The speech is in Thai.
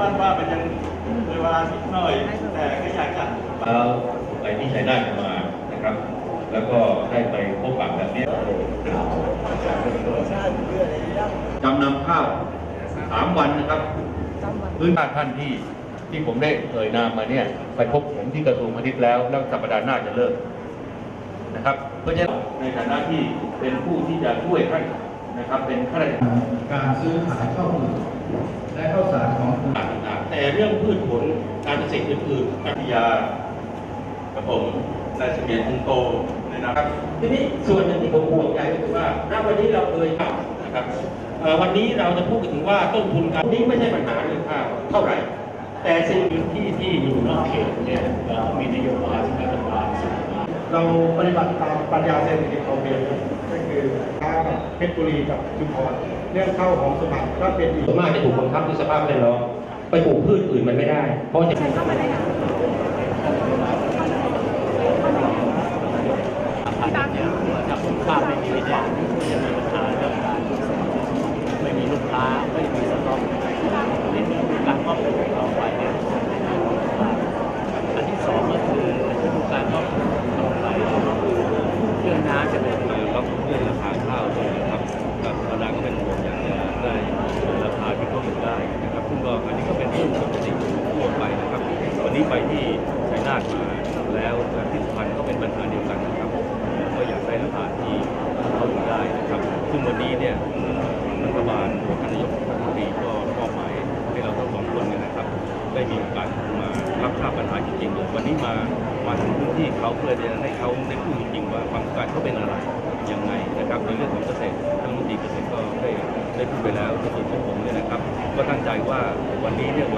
บ้านว่ามันยังเลยเวลานิดหน่อย แต่ก็อยากจะแล้วไปที่ชัยนาทมานะครับ แล้วก็ได้ไปพบปะแบบเนี้ยจำนำข้าวสามวันนะครับพื้นบ้านท่านที่ที่ผมได้เอ่ยนามมาเนี่ย ไปพบผมที่กระทรวงพาณิชย์แล้ว แล้วสัปดาห์หน้าจะเลิกนะครับ เพราะฉะนั้นในฐานะที่เป็นผู้ที่จะช่วยท่านนะครับ เป็นข้าราชการการซื้อขาย เรื่องพืชผลการเกษตรอื่นๆกัตยากับผมนายเสมียนคงโตในนาครับทีนี้ส่วนหนึ่งที่ผมห่วงใจก็คือว่าณวันนี้เราเคยข่าวนะครับวันนี้เราจะพูดถึงว่าต้นทุนการนี้ไม่ใช่ปัญหาเรื่องข้าวเท่าไหร่ แต่สิ่งที่ที่อยู่นอกเขตเนี่ยเรามีนโยบายที่รัฐบาลสั่งมาเราปฏิบัติตามปัญญาเศรษฐกิจพอเพียงก็คือค้ากับเพชรบุรีกับชุมพรเรื่องข้าวของสุพรรก็เป็นอีกส่วนมากจะถูกบังคับด้วยสภาพแวดล้อม ไปปลูกพืชอื่นมันไม่ได้ เพราะจะถ้าคุณค่าไม่มีเนี่ยจะมีปัญหาเรื่องการไม่มีลูกค้าไม่มีสต็อกนี่คือการมอบเป็นของเราไปเนี่ยอันที่สองก็คือการมอบต่อไปเรื่องน้ำจะเป็น ครับเรื่องราคาข้าวด้วยนะครับกับธรรมดาก็เป็นห่วงอยากจะได้ราคาที่เขาอยู่ได้นะครับซึ่งก็อันนี้ก็เป็นเรื่องปกติทั่วไปนะครับ วั นนี้ไปที่ชัยนาทมาแล้วที่สุพรรณก็เป็นปัญหาเดียวกันนะครับก็อยากได้ราคาที่เขาอยู่ได้นะครับ ซึ่งวันนี้เนี่ยรัฐบาลโดยท่านนายกรัฐมนตรีก็มอบหมายให้เราทั้งสองคนเนี่ยนะครับ ได้มีโอกาสมารับทราบปัญหาจริงๆเลยวันนี้มามาถึงพื้นที่เขาเพื่อจะให้เขาได้พูดจริงๆว่าความต้องการเขาเป็นอะไรยังไงนะครับในเรื่องของเกษตรท่านรัฐมนตรีเกษตรก็ได้ได้พูดไปแล้วในส่วนของผมเนี่ยนะครับ ก็ตั้งใจว่าวันนี้เนี่ย